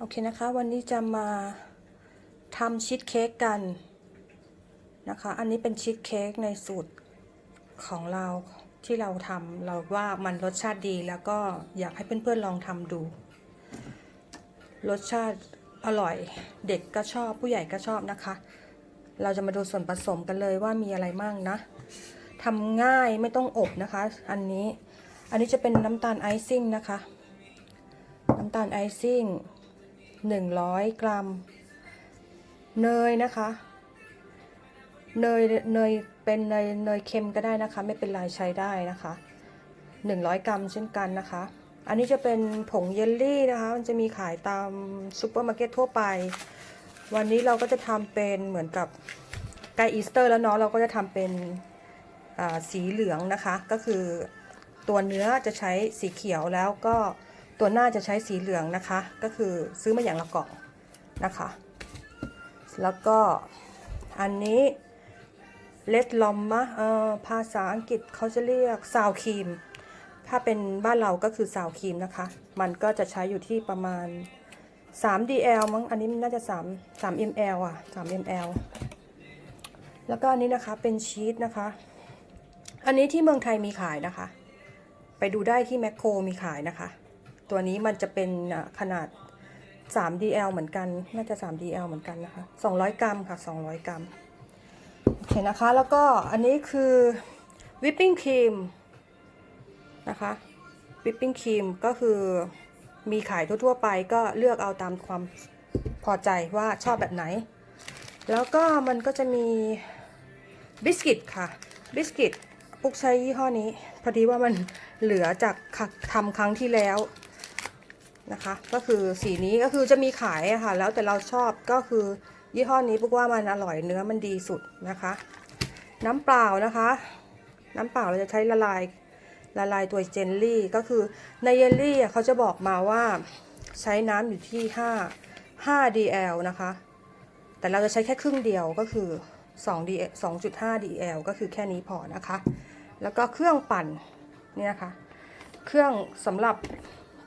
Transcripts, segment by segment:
โอเคนะคะ วันนี้จะมาทำชีสเค้กกันนะคะ อันนี้เป็นชีสเค้กในสูตรของเราที่เราทำเราว่ามันรสชาติดีแล้วก็อยากให้เพื่อนๆลองทำดู รสชาติอร่อยเด็กก็ชอบผู้ใหญ่ก็ชอบนะคะ เราจะมาดูส่วนผสมกันเลยว่ามีอะไรมั่งนะทำง่ายไม่ต้องอบนะคะ อันนี้อันนี้จะเป็นน้ำตาลไอซิ่งนะคะ น้ำตาลไอซิ่ง 100 กรัม เนยนะคะ เนยเนยเป็นเนยเนยเค็มก็ได้นะคะ ไม่เป็นไรใช้ได้นะคะ 100 กรัมเช่นกันนะคะ อันนี้จะเป็นผงเยลลี่นะคะ มันจะมีขายตามซูเปอร์มาร์เก็ตทั่วไป วันนี้เราก็จะทำเป็นเหมือนกับใกล้อีสเตอร์แล้วเนาะเราก็จะทำเป็นสีเหลืองนะคะ ก็คือตัวเนื้อจะใช้สีเขียวแล้วก็ ตัวหน้าจะใช้สีเหลืองนะคะ ก็คือซื้อมาอย่างละกล่องนะคะ แล้วก็อันนี้เลดลอมมะเอ่อภาษาอังกฤษเขาจะเรียกซาวครีม ถ้าเป็นบ้านเราก็คือซาวครีมนะคะ มันก็จะใช้อยู่ที่ประมาณ 3 DL มั้ง อันนี้น่าจะ 3 3 ml อะ 3 ml แล้วก็อันนี้นะคะเป็นชีสนะคะ อันนี้ที่เมืองไทยมีขายนะคะ ไปดูได้ที่แมคโครมีขายนะคะ ตัวนี้มันจะเป็นขนาด 3 DL เหมือนกัน น่าจะ 3 DL เหมือนกันนะคะ 200 กรัมค่ะ 200 กรัม โอเคนะคะ แล้วก็อันนี้คือวิปปิ้งครีมนะคะ วิปปิ้งครีมก็คือมีขายทั่วๆไปก็เลือกเอาตามความพอใจว่าชอบแบบไหน แล้วก็มันก็จะมีบิสกิตค่ะ บิสกิตปุกใช้ยี่ห้อนี้ พอดีว่ามันเหลือจากทำครั้งที่แล้ว นะคะ ก็คือสีนี้ก็คือจะมีขายะค่ะ แล้วแต่เราชอบก็คือยี่ห้อนี้ปุกว่ามันอร่อยเนื้อมันดีสุดนะคะ น้ำเปล่านะคะ น้ำเปล่าเราจะใช้ละลายละลายตัวเจลลี่ ก็คือในเยลลี่เขาจะบอกมาว่าใช้น้ำอยู่ที่ 5 5 dl นะคะ แต่เราจะใช้แค่ครึ่งเดียวก็คือ2 d 2.5 dl ก็คือแค่นี้พอนะคะ แล้วก็เครื่องปั่นเนี่ยนะคะเครื่องสำหรับ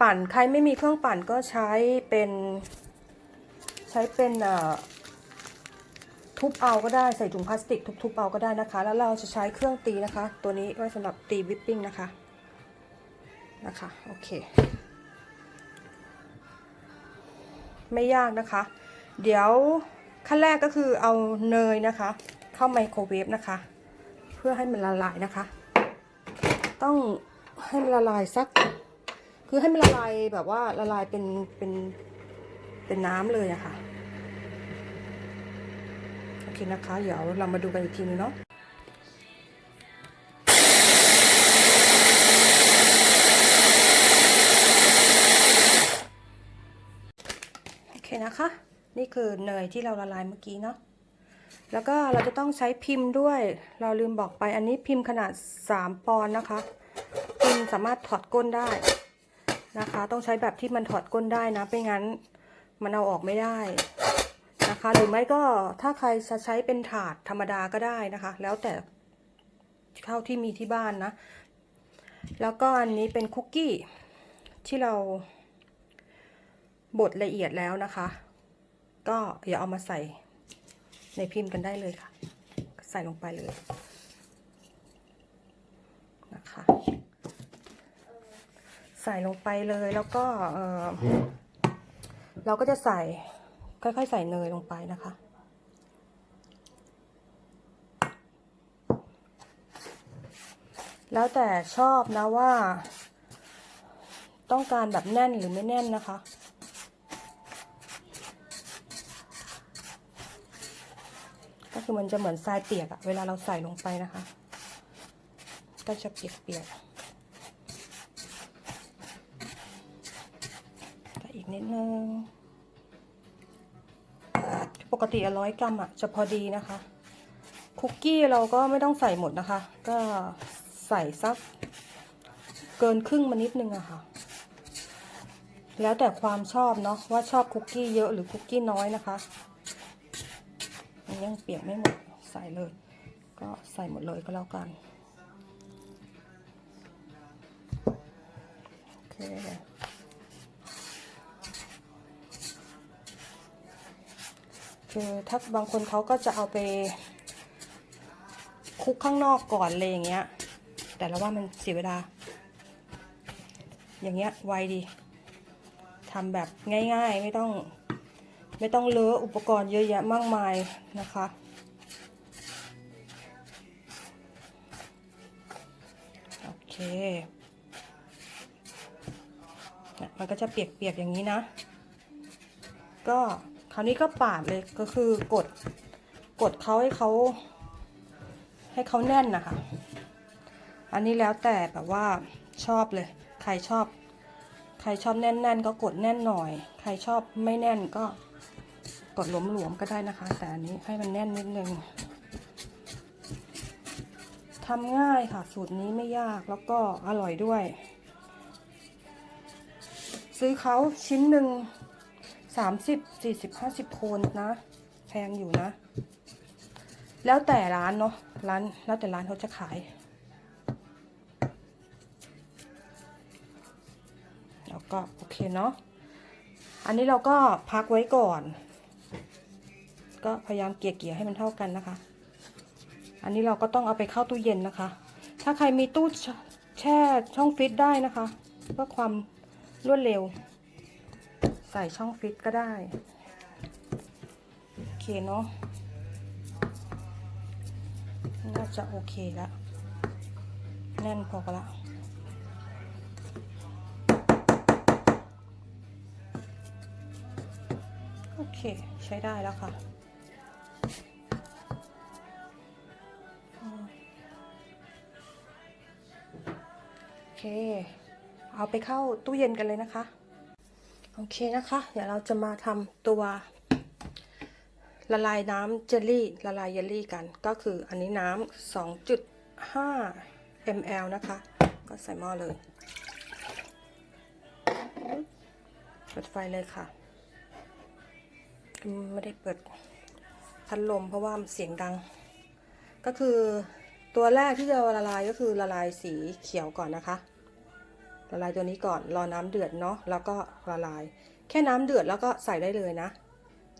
ปั่นใครไม่มีเครื่องปั่นก็ใช้เป็นใช้เป็นทุบเอาก็ได้ใส่ถุงพลาสติกทุบๆเอาก็ได้นะคะ แล้วเราจะใช้เครื่องตีนะคะ ตัวนี้ไว้สำหรับตีวิปปิ้งนะคะนะคะโอเค ไม่ยากนะคะ เดี๋ยวขั้นแรกก็คือเอาเนยนะคะ เข้าไมโครเวฟนะคะ เพื่อให้มันละลายนะคะ ต้องให้มันละลายสัก คือให้มันละลายแบบว่าละลายเป็นเป็นเป็นน้ำเลยอะค่ะ โอเคนะคะ เดี๋ยวเรามาดูกันอีกทีนึงเนาะโอเคนะคะ นี่คือเนยที่เราละลายเมื่อกี้เนาะแล้วก็เราจะต้องใช้พิมพ์ด้วย เราลืมบอกไปอันนี้พิมพ์ขนาด 3 ปอนด์นะคะ พิมพ์สามารถถอดก้นได้ นะคะ ต้องใช้แบบที่มันถอดก้นได้นะไม่งั้น มันเอาออกไม่ได้นะคะ หรือไม่ก็ถ้าใครจะใช้เป็นถาดธรรมดาก็ได้นะคะ แล้วแต่เท่าที่มีที่บ้านนะ แล้วก็อันนี้เป็นคุกกี้ที่เราบดละเอียดแล้วนะคะ ก็อย่าเอามาใส่ในพิมพ์กันได้เลยค่ะ ใส่ลงไปเลยนะคะ ใส่ลงไปเลยแล้วก็เออเราก็จะใส่ค่อยๆ ใส่เนยลงไปนะคะแล้วแต่ชอบนะว่า ต้องการแบบแน่นหรือไม่แน่นนะคะ ก็คือมันจะเหมือนทรายเปียกอะเวลาเราใส่ลงไปนะคะ ก็จะเปียกๆ กนิดนึง ปกติร้อยกรัมอะจะพอดีนะคะ คุกกี้เราก็ไม่ต้องใส่หมดนะคะ ก็ใส่สักเกินครึ่งมานิดนึงอะค่ะ แล้วแต่ความชอบเนาะว่าชอบคุกกี้เยอะหรือคุกกี้น้อยนะคะมันยังเปียกไม่หมดใส่เลย ก็ใส่หมดเลยก็แล้วกันโอเค คือถ้าบางคนเขาก็จะเอาไปคลุกข้างนอกก่อนเลยอย่างเงี้ย แต่ละว่ามันเสียเวลา อย่างเงี้ยไวดีทำแบบง่ายๆไม่ต้องไม่ต้องเลอะอุปกรณ์เยอะแยะมากมายนะคะ โอเค มันก็จะเปียกๆอย่างนี้นะ ก็ ราวนี้ก็ปาดเลยก็คือกดกดเขาให้เขาให้เขาแน่นนะคะ อันนี้แล้วแต่แบบว่าชอบเลย ใครชอบ ใครชอบแน่นๆ ก็กดแน่นหน่อย ใครชอบไม่แน่นก็กดหลวมๆก็ได้นะคะ แต่อันนี้ให้มันแน่นนิดนึงทำง่ายค่ะ สูตรนี้ไม่ยากแล้วก็อร่อยด้วย ซื้อเขาชิ้นหนึ่ง สามสิบสี่สิบห้าสิบโคนนะ แพงอยู่นะ แล้วแต่ร้านเนาะร้านแล้วแต่ร้านเขาจะขายแล้วก็โอเคเนาะอันนี้เราก็พักไว้ก่อน ก็พยายามเกลี่ยให้มันเท่ากันนะคะ อันนี้เราก็ต้องเอาไปเข้าตู้เย็นนะคะ ถ้าใครมีตู้แช่ช่องฟิตได้นะคะ เพื่อความรวดเร็ว ส่ช่องฟิตก็ได้ โอเคเนาะ น่าจะโอเคแล้ว แน่นพอละโอเค ใช้ได้แล้วค่ะโอเค เอาไปเข้าตู้เย็นกันเลยนะคะ โอเคนะคะ เดี๋ยวเราจะมาทำตัวละลายน้ำเจลลี่ ละลายเยลลี่กัน ก็คืออันนี้น้ำ2.5 ml นะคะ ก็ใส่หม้อเลยเปิดไฟเลยค่ะ ไม่ได้เปิดพัดลมเพราะว่าเสียงดัง ก็คือตัวแรกที่จะละลายก็คือละลายสีเขียวก่อนนะคะ ละลายตัวนี้ก่อนรอน้ำเดือดเนาะแล้วก็ละลาย แค่น้ำเดือดแล้วก็ใส่ได้เลยนะ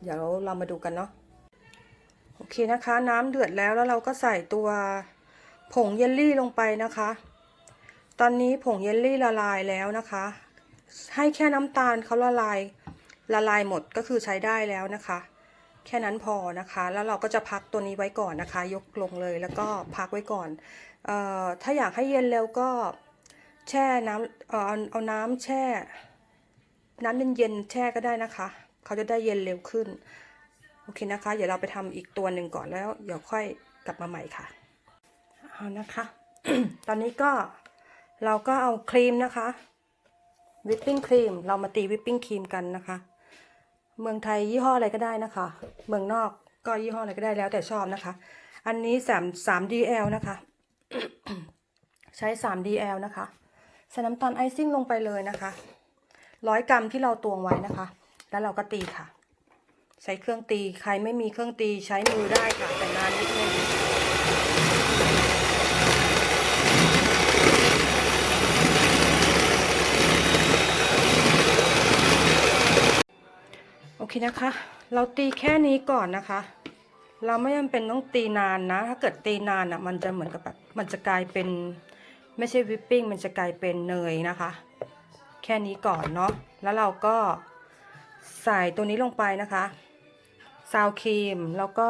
เดี๋ยวเรามาดูกันเนาะโอเคนะคะ น้ำเดือดแล้วแล้วเราก็ใส่ตัวผงเยลลี่ลงไปนะคะ ตอนนี้ผงเยลลี่ละลายแล้วนะคะ ให้แค่น้ำตาลเขาละลายละลายหมดก็คือใช้ได้แล้วนะคะ แค่นั้นพอนะคะ แล้วเราก็จะพักตัวนี้ไว้ก่อนนะคะ ยกลงเลยแล้วก็พักไว้ก่อนออถ้าอยากให้เย็นเร็วก็ แช่น้ำเอาเอาน้ำแช่ น้ำเย็นๆแช่ก็ได้นะคะ เขาจะได้เย็นเร็วขึ้น โอเคนะคะ เดี๋ยวเราไปทำอีกตัวหนึ่งก่อนแล้ว เดี๋ยวค่อยกลับมาใหม่ค่ะ เอานะคะ ตอนนี้ก็เราก็เอาครีมนะคะ วิปปิ้งครีม เรามาตีวิปปิ้งครีมกันนะคะ เมืองไทยยี่ห้ออะไรก็ได้นะคะ เมืองนอกก็ยี่ห้ออะไรก็ได้แล้วแต่ชอบนะคะ อันนี้สามสาม DL นะคะ ใช้สาม DL นะคะ ส่น้ำตาลไอซิ่งลงไปเลยนะคะร้อยกรัมที่เราตวงไว้นะคะ แล้วเราก็ตีค่ะ ใช้เครื่องตีใครไม่มีเครื่องตีใช้มือได้ค่ะ แต่นานนิดนึงโอเคนะคะ เราตีแค่นี้ก่อนนะคะ เราไม่จำเป็นต้องตีนานนะ ถ้าเกิดตีนานอะ มันจะเหมือนกับแบบมันจะกลายเป็น ไม่ใช่วิปปิ้งมันจะกลายเป็นเนยนะคะ แค่นี้ก่อนเนาะแล้วเราก็ใส่ตัวนี้ลงไปนะคะซาวครีมแล้วก็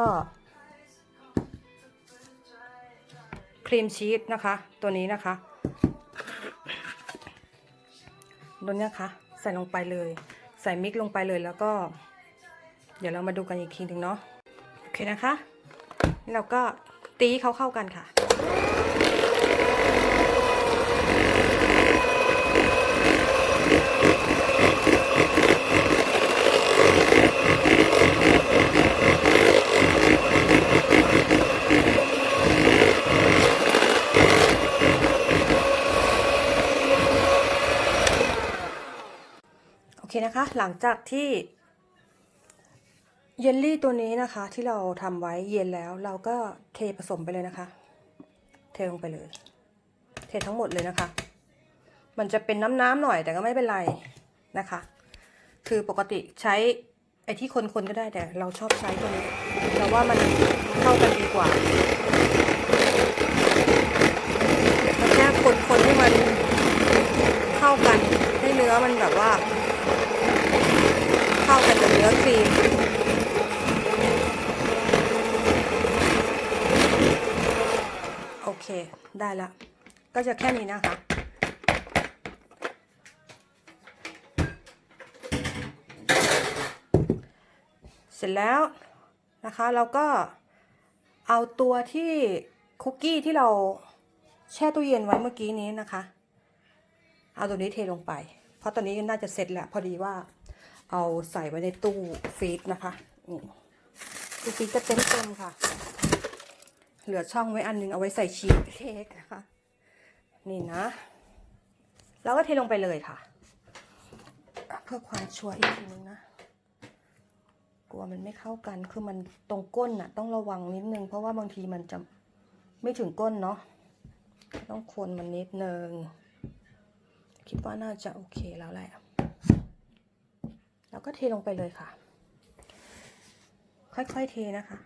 ครีมชีสนะคะ ตัวนี้นะคะตัวนี้นะคะ ใส่ลงไปเลย ใส่มิกซ์ลงไปเลยแล้วก็ เดี๋ยวเรามาดูกันอีกทีหนึ่งเนาะโอเคนะคะ เราก็ตีเขาเข้ากันค่ะ เคนะคะ หลังจากที่เยลลี่ตัวนี้นะคะ ที่เราทำไว้เย็นแล้ว เราก็เทผสมไปเลยนะคะ เทลงไปเลย เททั้งหมดเลยนะคะ มันจะเป็นน้ำๆหน่อยแต่ก็ไม่เป็นไรนะคะ คือปกติใช้ไอ้ที่คนๆก็ได้แต่เราชอบใช้ตัวนี้เราว่ามันเข้ากันดีกว่าแล้วแค่คนๆให้มันเข้ากันให้เนื้อมันแบบว่า เข้ากันกับเนื้อครีมโอเค ได้ละ ก็จะแค่นี้นะคะ เสร็จแล้วนะคะเราก็เอาตัวที่คุกกี้ที่เราแช่ตู้เย็นไว้เมื่อกี้นี้นะคะ เอาตัวนี้เทลงไป เพราะตอนนี้น่าจะเสร็จแล้วพอดีว่า เอาใส่ไว้ในตู้ฟรีซนะคะนี่ตู้ฟรีซจะเต็มเต็มค่ะ เหลือช่องไว้อันนึงเอาไว้ใส่ชีสเค้กนะคะ นี่นะ แล้วก็เทลงไปเลยค่ะ เพื่อความชัวร์อีกทีนึงนะกลัวมันไม่เข้ากันคือมันตรงก้นน่ะ ต้องระวังนิดนึง เพราะว่าบางทีมันจะไม่ถึงก้นเนาะต้องคนมันนิดนึง คิดว่าน่าจะโอเคแล้วแหละ แล้วก็เทลงไปเลยค่ะ ค่อยๆเทนะคะ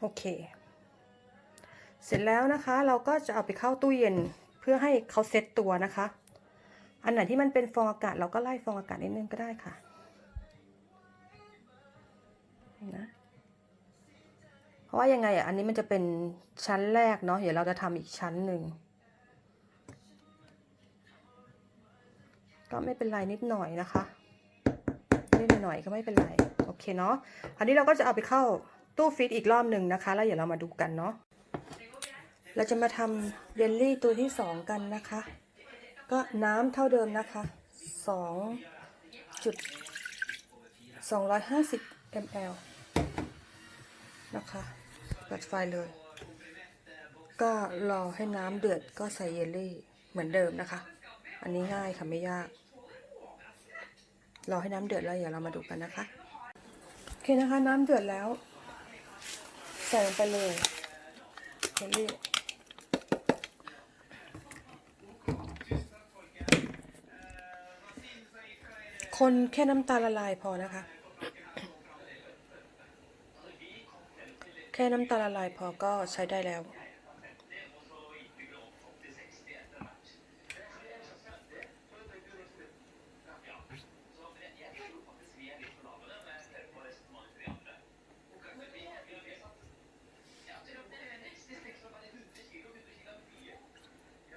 โอเค เสร็จแล้วนะคะ เราก็จะเอาไปเข้าตู้เย็นเพื่อให้เขาเซ็ตตัวนะคะ อันไหนที่มันเป็นฟองอากาศเราก็ไล่ฟองอากาศนิดนึงก็ได้ค่ะนะเพราะว่ายังไงอะอันนี้มันจะเป็นชั้นแรกเนาะเดี๋ยวเราจะทำอีกชั้นหนึ่ง ก็ไม่เป็นไรนิดหน่อยนะคะนิดหน่อยก็ไม่เป็นไรโอเคเนาะอันนี้เราก็จะเอาไปเข้าตู้ฟรีซอีกรอบหนึ่งนะคะ แล้วเดี๋ยวเรามาดูกันเนาะเราจะมาทำเยลลี่ตัวที่สองกันนะคะ ก็น้ำเท่าเดิมนะคะสองจุดสองร้อยห้าสิบ ml นะคะเปิดไฟเลย ก็รอให้น้ำเดือดก็ใส่เยลลี่เหมือนเดิมนะคะ อันนี้ง่ายค่ะไม่ยาก รอให้น้ำเดือดแล้วเดี๋ยวเรามาดูกันนะคะโอเคนะคะ น้ำเดือดแล้วใส่ลงไปเลยเยลลี่คนแค่น้ำตาลละลายพอนะคะ แค่น้ำตาลละลายพอก็ใช้ได้แล้ว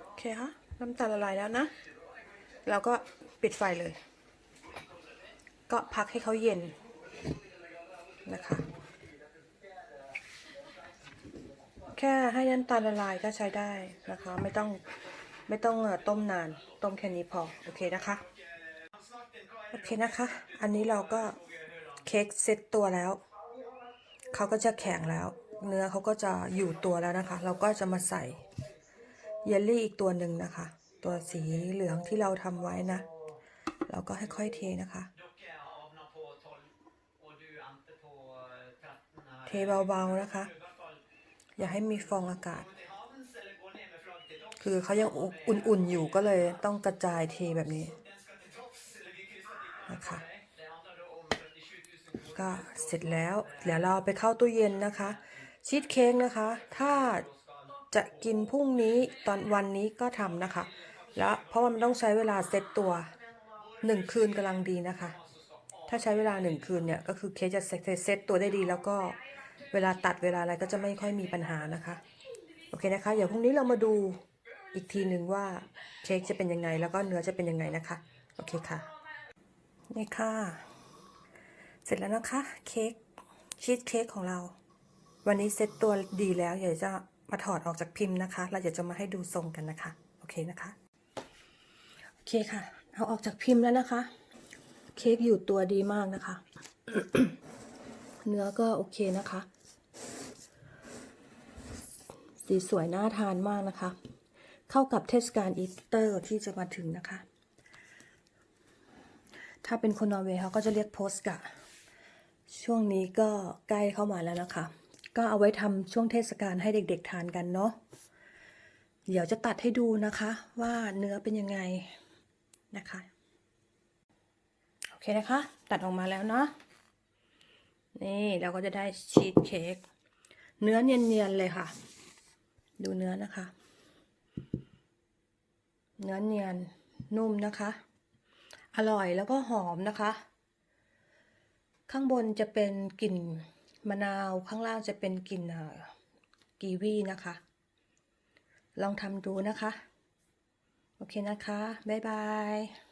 โอเคค่ะน้ำตา ละลายแล้วนะ เราก็ปิดไฟเลย ก็พักให้เขาเย็นนะคะ แค่ให้น้ำตาลละลายก็ใช้ได้นะคะ ไม่ต้องไม่ต้องต้มนาน ต้มแค่นี้พอ โอเคนะคะ โอเคนะคะ อันนี้เราก็เค้กเซ็ตตัวแล้ว เขาก็จะแข็งแล้ว เนื้อเขาก็จะอยู่ตัวแล้วนะคะ เราก็จะมาใส่เยลลี่อีกตัวหนึ่งนะคะ ตัวสีเหลืองที่เราทำไว้นะ เราก็ค่อยๆเทนะคะ เทเบาๆนะคะ อย่าให้มีฟองอากาศ คือเขายังอุ่นๆอยู่ก็เลยต้องกระจายเทแบบนี้นะคะก็เสร็จแล้วเดี๋ยวเราไปเข้าตู้เย็นนะคะ ชีสเค้กนะคะ ถ้าจะกินพรุ่งนี้ตอนวันนี้ก็ทำนะคะ แล้วเพราะว่ามันต้องใช้เวลาเซตตัวหนึ่งคืนกำลังดีนะคะ ถ้าใช้เวลาหนึ่งคืนเนี่ยก็คือเค้กจะเซตเซตตัวได้ดี แล้วก็เวลาตัดเวลาอะไรก็จะไม่ค่อยมีปัญหานะคะ โอเคนะคะ เดี๋ยวพรุ่งนี้เรามาดูอีกทีหนึ่งว่าเค้กจะเป็นยังไงแล้วก็เนื้อจะเป็นยังไงนะคะ โอเคค่ะ นี่ค่ะ เสร็จแล้วนะคะ เค้กชีสเค้กของเรา วันนี้เซ็ตตัวดีแล้วเดี๋ยวจะมาถอดออกจากพิมพ์นะคะ แล้วเดี๋ยวจะมาให้ดูทรงกันนะคะ โอเคนะคะ เคค่ะ เอาออกจากพิมพ์แล้วนะคะ เค้กอยู่ตัวดีมากนะคะ เนื้อก็โอเคนะคะ สีสวยน่าทานมากนะคะ เข้ากับเทศกาลอีสเตอร์ที่จะมาถึงนะคะ ถ้าเป็นคนนอร์เวย์เขาก็จะเรียกโพสกะ ช่วงนี้ก็ใกล้เข้ามาแล้วนะคะ ก็เอาไว้ทำช่วงเทศกาลให้เด็กๆทานกันเนาะเดี๋ยวจะตัดให้ดูนะคะว่าเนื้อเป็นยังไง นะคะ โอเคนะคะ ตัดออกมาแล้วเนาะนี่เราก็จะได้ชีสเค้กเนื้อเนียนๆเลยค่ะ ดูเนื้อนะคะ เนื้อเนียนนุ่มนะคะ อร่อยแล้วก็หอมนะคะ ข้างบนจะเป็นกลิ่นมะนาวข้างล่างจะเป็นกลิ่นเอ่อกีวีนะคะ ลองทำดูนะคะ โอเคนะคะ บ๊ายบาย